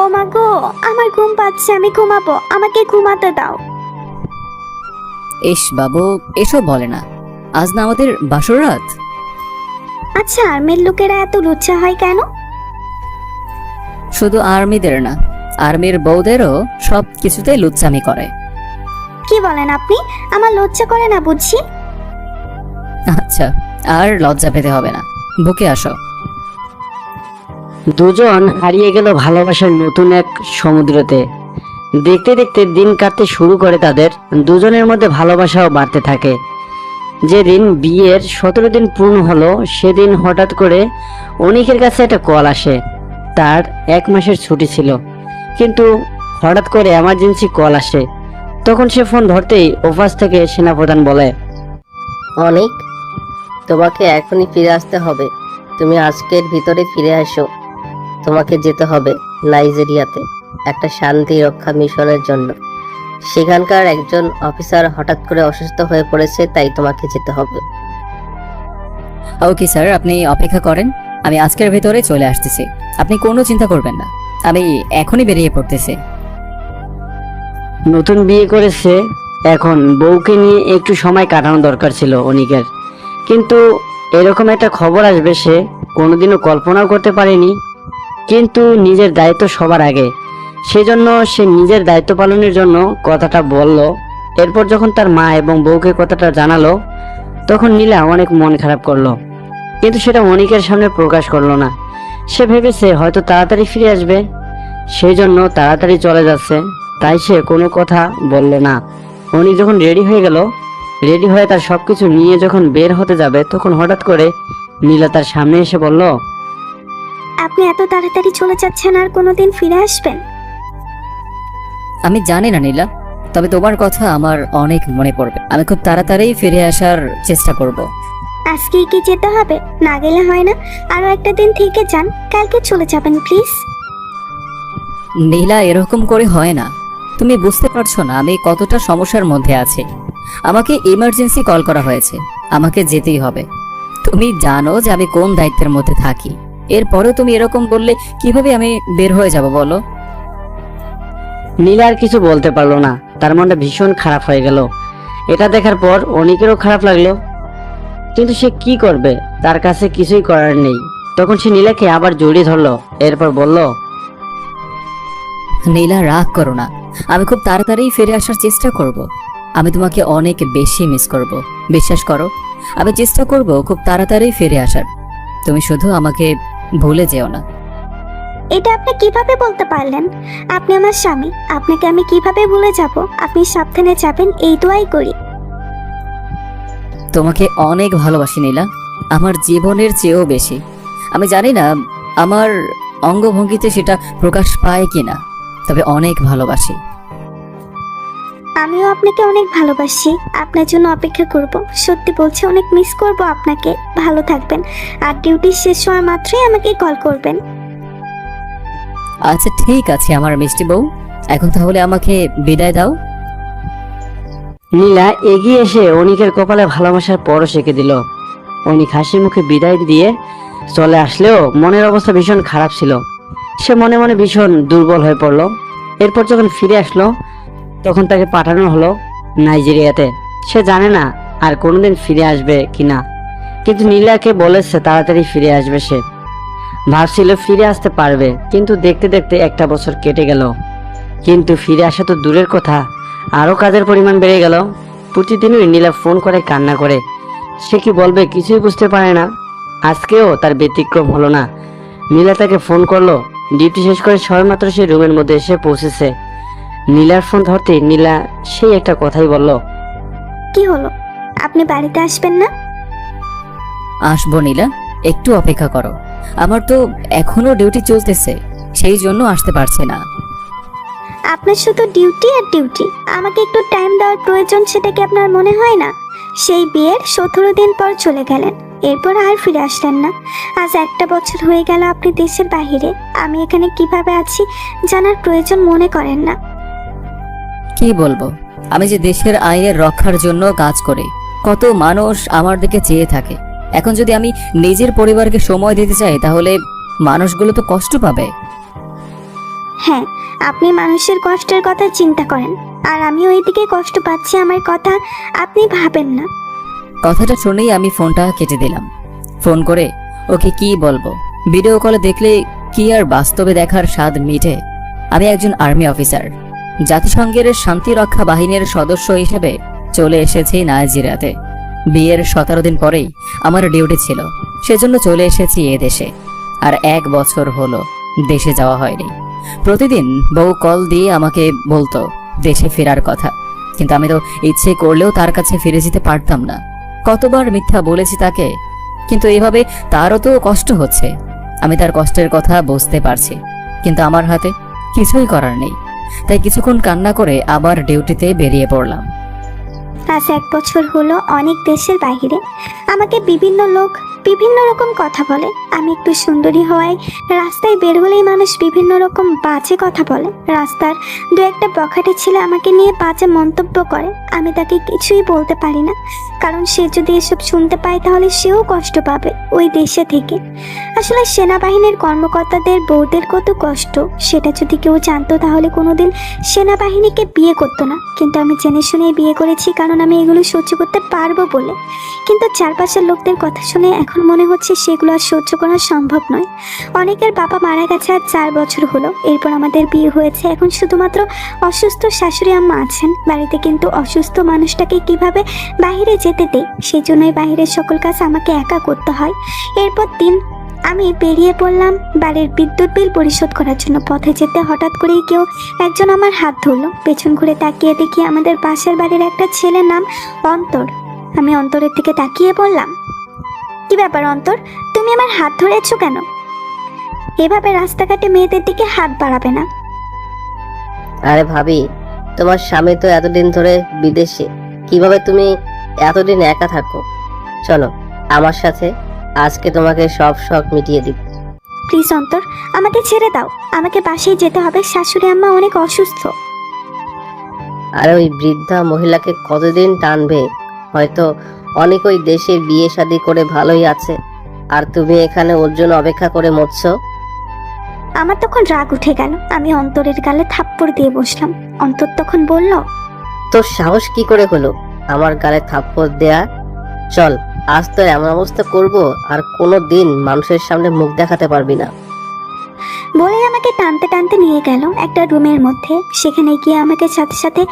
ও মা গো আমার ঘুম পাচ্ছে আমি ঘুমাবো আমাকে ঘুমাতে দাও। ইস বাবু এসব বলে না। আজ না আমাদের বাসর রাত? আচ্ছা আর্মির লোকেরা এত লুচ্চা হয় কেন? শুধু আর্মিদের না আর্মির বউদেরও সব কিছুতেই লুচ্চামি করে। কি বলেন আপনি? আমার লজ্জা করে না বুঝছি আচ্ছা আর লজ্জা পেতে হবে না। বুকে আসো। দুজন হারিয়ে গেল ভালোবাসার নতুন এক সমুদ্রতে। দেখতে দেখতে দিন কাটতে শুরু করে তাদের, দুজনের মধ্যে ভালোবাসাও বাড়তে থাকে। যেদিন বিয়ের সতেরো দিন পূর্ণ হলো, সেদিন হঠাৎ করে অনিকের কাছে একটা কল আসে। তার এক মাসের ছুটি ছিল। কিন্তু হঠাৎ করে এমার্জেন্সি কল আসে। তখন সে ফোন ধরতেই অফাস থেকে সেনাপ্রধান বলে, অনেক, তোমাকে এখনই ফিরে আসতে হবে। তুমি আজকের ভিতরে ফিরে আসো তোমাকে যেতে হবে নাইজেরিয়াতে একটা শান্তি রক্ষা মিশনের জন্য। সেখানকার একজন অফিসার হঠাৎ করে অসুস্থ হয়ে পড়েছে তাই তোমাকে যেতে হবে। ওকে স্যার আপনি অপেক্ষা করেন। আমি আজকের ভেতরে চলে আসতেছি। আপনি কোনো চিন্তা করবেন না। আমি এখনই বেরিয়ে পড়তেছি। নতুন বিয়ে করেছে এখন। বউকে নিয়ে একটু সময় কাটানো দরকার ছিল অনিকের। কিন্তু এরকম একটা খবর আসবে সে কোনোদিনও কল্পনাও করতে পারেনি। কিন্তু নিজের দায়িত্ব সবার আগে। সেজন্য সে নিজের দায়িত্ব পালনের জন্য কথাটা বলল। এরপর যখন তার মা এবং বউকে কথাটা জানালো, তখন নীলা অনেক মন খারাপ করল। কিন্তু সেটা অনিকের সামনে প্রকাশ করল না। সে ভেবেছে হয়তো তাড়াতাড়ি ফিরে আসবে। সেই জন্য তাড়াতাড়ি চলে যাচ্ছে। তাই সে কোনো কথা বলল না। উনি যখন রেডি হয়ে গেল, রেডি হয়ে তার সবকিছু নিয়ে যখন বের হতে যাবে, তখন হঠাৎ করে নীলা তার সামনে এসে বলল আপনি এত তাড়াতাড়ি চলে যাচ্ছেন আর কোনোদিন ফিরে আসবেন? আমি জানি না নীলা তবে তোমার কথা আমার অনেক মনে পড়বে। আমি খুব তাড়াতাড়ি ফিরে আসার চেষ্টা করব। আজকেই কি যেতে হবে? না গেলে হয় না। আরও একটা দিন থেকে যান। কালকে চলে যাবেন প্লিজ। নীলা এরকম করে হয় না। তুমি বুঝতে পারছ না আমি কতটা সমস্যার মধ্যে আছি। আমাকে ইমার্জেন্সি কল করা হয়েছে। আমাকে যেতেই হবে। তুমি জানো যে আমি কোন দায়িত্বের মধ্যে থাকি। এরপরেও তুমি এরকম বললে কীভাবে আমি বের হয়ে যাব বলো? নীলা আর কিছু বলতে পারল না। তার মনটা ভীষণ খারাপ হয়ে গেল। এটা দেখার পর অনেকেরও খারাপ লাগল। কিন্তু সে কি করবে? তার কাছে কিছুই করার নেই। তখন সে নীলাকে আবার জড়িয়ে ধরলো। এরপর বলল নীলা রাগ করো না। আমি খুব তাড়াতাড়ি ফিরে আসার চেষ্টা করব। আমি তোমাকে অনেক বেশি মিস করব। বিশ্বাস করো আমি চেষ্টা করব খুব তাড়াতাড়ি ফিরে আসার। তুমি শুধু আমাকে ভুলে যেও না। এটা আপনি কীভাবে বলতে পারলেন? আপনি আমার স্বামী আপনাকে আমি কীভাবে ভুলে যাব? আপনি সাবধানে যাবেন এই দোয়াই করি। তোমাকে অনেক ভালোবাসি নীলা। আমার জীবনের চেয়েও বেশি। আমি জানি না আমার অঙ্গভঙ্গিতে সেটা প্রকাশ পায় কিনা তবে অনেক ভালোবাসি। আমিও আপনাকে অনেক ভালোবাসি। আপনার জন্য অপেক্ষা করব। সত্যি বলছি অনেক মিস করব আপনাকে। ভালো থাকবেন। আর ডিউটি শেষ হওয়া মাত্রই আমাকে কল করবেন। আচ্ছা ঠিক আছে আমার মিষ্টি বউ। এখন তাহলে আমাকে বিদায় দাও। নীলা এগিয়ে এসে অনিকের কপালে ভালোবাসার পরশ এঁকে দিল। অনিক হাসি মুখে বিদায় দিয়ে চলে আসলেও মনের অবস্থা ভীষণ খারাপ ছিল। সে মনে মনে ভীষণ দুর্বল হয়ে পড়ল। এরপর যখন ফিরে আসলো তখন তাকে পাঠানো হলো নাইজেরিয়াতে। সে জানে না আর কোনোদিন ফিরে আসবে কিনা। কিন্তু নীলাকে বলেছে তাড়াতাড়ি ফিরে আসবে সে। ভাবছিল ফিরে আসতে পারবে, কিন্তু দেখতে দেখতে একটা বছর কেটে গেল। কিন্তু ফিরে আসা তো দূরের কথা। আরও কাজের পরিমাণ বেড়ে গেল। প্রতিদিনই নীলা ফোন করে কান্না করে। সে কি বলবে কিছুই বুঝতে পারে না। আজকেও তার ব্যতিক্রম হলো না। নীলা তাকে ফোন করল। ডিউটি শেষ করে সবেমাত্র সে রুমের মধ্যে এসে পৌঁছেছে। নীলার ফোন ধরতে নীলা সেই একটা কথাই বলল কি হলো? আপনি বাড়িতে আসবেন না? আসব নীলা একটু অপেক্ষা করো। আমার তো এখনও ডিউটি চলতেছে সেই জন্য আসতে পারছে না। আপনার শুধু ডিউটি আর ডিউটি। আমাকে একটু টাইম দেওয়ার প্রয়োজন সেটা কি আপনার মনে হয় না? সেই বিয়ের সতেরো দিন পর চলে গেলেন এরপর আর ফিরে আসলেন না। আজ একটা বছর হয়ে গেল আপনি দেশের বাইরে আমি এখানে কীভাবে আছি জানার প্রয়োজন মনে করেন না। কি বলব? আমি যে দেশের আইনের রক্ষার জন্য কাজ করি কত মানুষ আমার দিকে চেয়ে থাকে। এখন যদি আমি নিজের পরিবারকে সময় দিতে চাই তাহলে মানুষগুলো তো কষ্ট পাবে। হ্যাঁ আপনি মানুষের কষ্টের কথা চিন্তা করেন আর আমি ওইদিকে কষ্ট পাচ্ছি আমার কথা আপনি ভাবেন না। কথাটা শুনেই আমি ফোনটা কেটে দিলাম। ফোন করে ওকে কি বলব? ভিডিও কলে দেখলে কি আর বাস্তবে দেখার স্বাদ মিটে? আমি একজন আর্মি অফিসার। জাতিসংঘের শান্তিরক্ষা বাহিনীর সদস্য হিসেবে চলে এসেছি নাইজেরিয়াতে। বিয়ের সতেরো দিন পরেই আমার ডিউটি ছিল, সেজন্য চলে এসেছি এ দেশে। আর এক বছর হলো, দেশে যাওয়া হয়নি। প্রতিদিন বউ কল দিয়ে আমাকে বলতো, দেশে ফেরার কথা। কিন্তু আমি তো ইচ্ছে করলেও তার কাছে ফিরে যেতে পারতাম না। কতবার মিথ্যা বলেছি তাকে, কিন্তু এভাবে তারও তো কষ্ট হচ্ছে। আমি তার কষ্টের কথা বুঝতে পারছি, কিন্তু আমার হাতে কিছুই করার নেই। তাই কিছুক্ষণ কান্না করে আবার ডিউটিতে বেরিয়ে পড়লাম। আজ এক বছর হলো অনেক দেশের বাইরে। আমাকে বিভিন্ন লোক বিভিন্ন রকম কথা বলে। আমি একটু সুন্দরী হওয়ায় রাস্তায় বের হলেই মানুষ বিভিন্ন রকম বাজে কথা বলে। রাস্তার দু একটা বখাটে ছেলে আমাকে নিয়ে বাজে মন্তব্য করে। আমি তাকে কিছুই বলতে পারি না। কারণ সে যদি এসব শুনতে পায় তাহলে সেও কষ্ট পাবে ওই দেশে থেকে। আসলে সেনাবাহিনীর কর্মকর্তাদের, বউদের কত কষ্ট। সেটা যদি কেউ জানতো তাহলে কোনোদিন সেনাবাহিনীকে বিয়ে করতো না। কিন্তু আমি জেনে শুনেই বিয়ে করেছি, কারণ আমি এগুলো সহ্য করতে পারব বলে। কিন্তু চারপাশের লোকদের কথা শুনে এখন মনে হচ্ছে সেগুলো আর সহ্য করা সম্ভব নয়। অনেকের বাবা মারা গেছে আর চার বছর হলো। এরপর আমাদের বিয়ে হয়েছে। এখন শুধুমাত্র অসুস্থ শাশুড়ি আম্মা আছেন। বাড়িতে কিন্তু অসুস্থ মানুষটাকে কীভাবে বাইরে যেতে দেয় সেই জন্যই বাইরের সকল কাজ আমাকে একা করতে হয়। এরপর দিন আমি বেরিয়ে পড়লাম বাড়ির বিদ্যুৎ বিল পরিশোধ করার জন্য পথে যেতে হঠাৎ করেই কেউ একজন আমার হাত ধরলো। পেছন ঘুরে তাকিয়ে দেখি আমাদের পাশের বাড়ির একটা ছেলের নাম অন্তর। আমি অন্তরের দিকে তাকিয়ে বললাম, কি ব্যাপার অন্তর? তুমি আমার হাত ধরেছ কেন? এভাবে রাস্তাঘাটে মেয়েদের দিকে হাত বাড়াবে না। আরে ভাবি, তোমার স্বামী তো এতদিন ধরে বিদেশে। কীভাবে তুমি এতদিন একা থাকো? চলো, আমার সাথে আজকে তোমাকে সব শখ মিটিয়ে দিব। প্লিজ অন্তর আমাকে ছেড়ে দাও। আমাকে বাসায় যেতে হবে। শাশুড়ি আম্মা অনেক অসুস্থ। আর ওই বৃদ্ধা মহিলাকে কতদিন টানবে? হয়তো অনেক ওই দেশে বিয়ে শাদী করে ভালোই আছে। আর তুমি এখানে ওর জন্য অপেক্ষা করে মরছো? আমার তখন রাগ উঠে গেল। আমি অন্তরের গালে থাপ্পড় দিয়ে বসলাম। অন্তর তখন বলল তোর সাহস কি করে হলো? আমার গালে থাপ্পড় দেয়া? চল আজ তো এমন অবস্থা করব আর কোনো দিন মানুষের সামনে মুখ দেখাতে পারবি না। বলে আমাকে টানতে টানতে নিয়ে গেল একটা রুমের মধ্যে। সেখানে গিয়ে আমাকে সাথে সাথে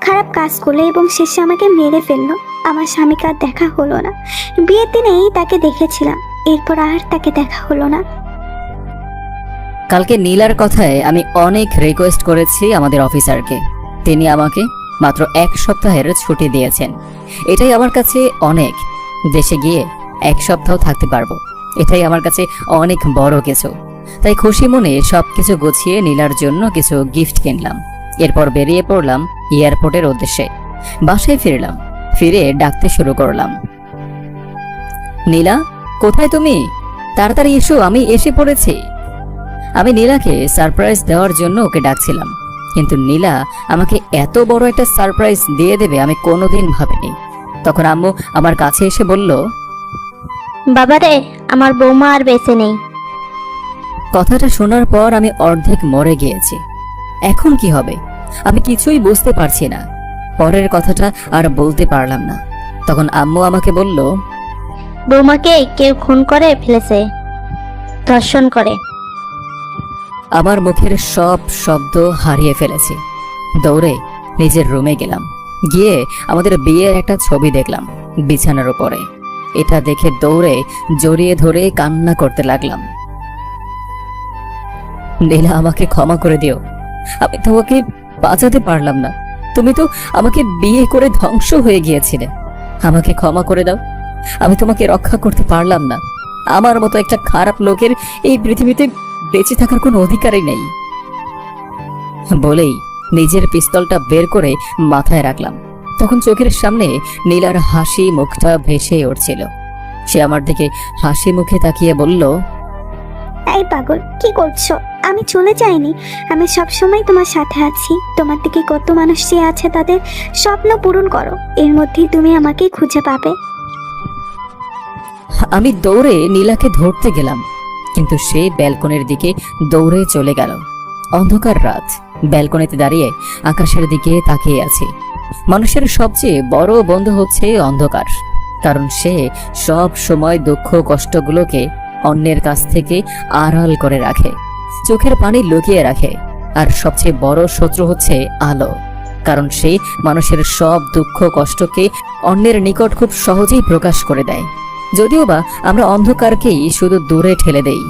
খারাপ কাজ করল এবং শেষে আমাকে মেরে ফেলল। আমার স্বামীকে আর দেখা হলো না। বিয়ের দিনেই তাকে দেখেছিলাম। এরপর আর তাকে দেখা হলো না। কালকে নীলার কথায় আমি অনেক রিকোয়েস্ট করেছি আমাদের অফিসারকে তিনি আমাকে মাত্র এক সপ্তাহের ছুটি দিয়েছেন। এটাই আমার কাছে অনেক। দেশে গিয়ে এক সপ্তাহ থাকতে পারব। এটাই আমার কাছে অনেক বড় কিছু। তাই খুশি মনে সব কিছু গুছিয়ে নীলার জন্য কিছু গিফট কিনলাম। এরপর বেরিয়ে পড়লাম এয়ারপোর্টের উদ্দেশ্যে। বাসায় ফিরলাম। ফিরে ডাকতে শুরু করলাম। নীলা, কোথায় তুমি? তাড়াতাড়ি এসো, আমি এসে পড়েছি। আমি নীলাকে সারপ্রাইজ দেওয়ার জন্য ওকে ডাকছিলাম। কিন্তু নীলা আমাকে এত বড় একটা সারপ্রাইজ দিয়ে দেবে আমি কোনোদিন ভাবিনি। তখন আম্মু আমার কাছে এসে বলল বাবারে আমার বৌমা আর বেঁচে নেই। কথাটা শোনার পর আমি অর্ধেক মরে গিয়েছি। এখন কি হবে? আমি কিছুই বুঝতে পারছি না। পরের কথাটা আর বলতে পারলাম না। তখন আম্মু আমাকে বলল বৌমাকে কেউ খুন করে ফেলেছে। ধর্ষণ করে। আমার মুখের সব শব্দ হারিয়ে ফেলেছি। দৌড়ে নিজের রুমে গেলাম। গিয়ে আমাদের বিয়ের একটা ছবি দেখলাম, বিছানার উপরে। এটা দেখে দৌড়ে জড়িয়ে ধরে কান্না করতে লাগলাম। নীলা, আমাকে ক্ষমা করে দিও। আমি তোমাকে বাঁচাতে পারলাম না। তুমি তো আমাকে বিয়ে করে ধ্বংস হয়ে গিয়েছিলে। আমাকে ক্ষমা করে দাও। আমি তোমাকে রক্ষা করতে পারলাম না। আমার মতো একটা খারাপ লোকের এই পৃথিবীতে বেঁচে থাকার কোনো অধিকারই নেই। বলেই নিজের পিস্তলটা বের করে মাথায় রাখলাম। তখন চোখের সামনে নীলার হাসি মুখটা ভেসে উঠছিল। সে আমার দিকে হাসি মুখে তাকিয়ে বলল এই পাগল কি করছ? আমি চলে যাইনি। আমি সব সময় তোমার সাথে আছি। তোমার দিকে কত মানুষ যে আছে তাদের স্বপ্ন পূরণ করো। এর মধ্যেই তুমি আমাকে খুঁজে পাবে। আমি দৌড়ে নীলাকে ধরতে গেলাম কিন্তু সে ব্যালকনির দিকে দৌড়ে চলে গেল। অন্ধকার রাত। ব্যালকনিতে দাঁড়িয়ে আকাশের দিকে তাকিয়ে আছি। মানুষের সবচেয়ে বড় বন্ধু হচ্ছে অন্ধকার, কারণ সে সব সময় দুঃখ কষ্টগুলোকে অন্যের কাছ থেকে আড়াল করে রাখে, চোখের পানি লুকিয়ে রাখে, আর সবচেয়ে বড় শত্রু হচ্ছে আলো, কারণ সে মানুষের সব দুঃখ কষ্টকে অন্যের নিকট খুব সহজেই প্রকাশ করে দেয়। যদিও বা আমরা অন্ধকারকেই শুধু দূরে ঠেলে দেই,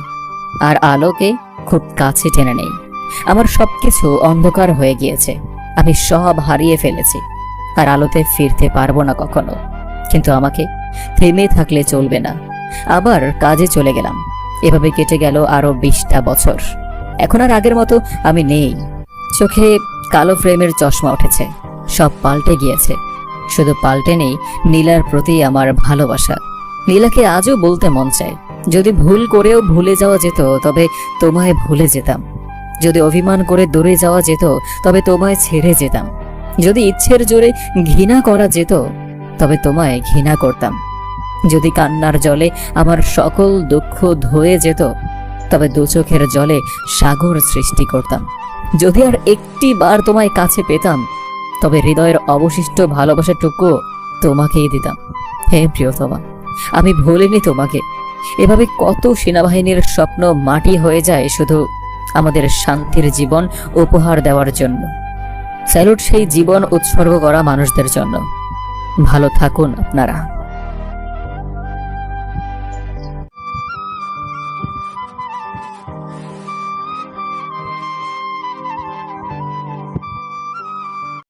আর আলোকে খুব কাছে টেনে নেই। আমার সবকিছু অন্ধকার হয়ে গিয়েছে। আমি সব হারিয়ে ফেলেছি। আর আলোতে ফিরতে পারব না কখনো। কিন্তু আমাকে থেমে থাকলে চলবে না। আবার কাজে চলে গেলাম। এভাবে কেটে গেল আরও বিশটা বছর। এখন আর আগের মতো আমি নেই। চোখে কালো ফ্রেমের চশমা উঠেছে। সব পাল্টে গিয়েছে। শুধু পাল্টে নেই, নীলার প্রতি আমার ভালোবাসা। নীলাকে আজও বলতে মন চায়। যদি ভুল করেও ভুলে যাওয়া যেত, তবে তোমায় ভুলে যেতাম। যদি অভিমান করে দূরে যাওয়া যেত, তবে তোমায় ছেড়ে যেতাম। যদি ইচ্ছের জোরে ঘৃণা করা যেত, তবে তোমায় ঘৃণা করতাম। যদি কান্নার জলে আমার সকল দুঃখ ধুয়ে যেত, তবে দু চোখের জলে সাগর সৃষ্টি করতাম। যদি আর একটি বার তোমায় কাছে পেতাম, তবে হৃদয়ের অবশিষ্ট ভালোবাসাটুকু তোমাকেই দিতাম। হে প্রিয়তমা, আমি ভুলিনি তোমাকে। এভাবে কত সেনাবাহিনীর স্বপ্ন মাটি হয়ে যায় শুধু আমাদের শান্তির জীবন উপহার দেওয়ার জন্য। স্যালুট সেই জীবন উৎসর্গ করা মানুষদের জন্য। ভালো থাকুন আপনারা।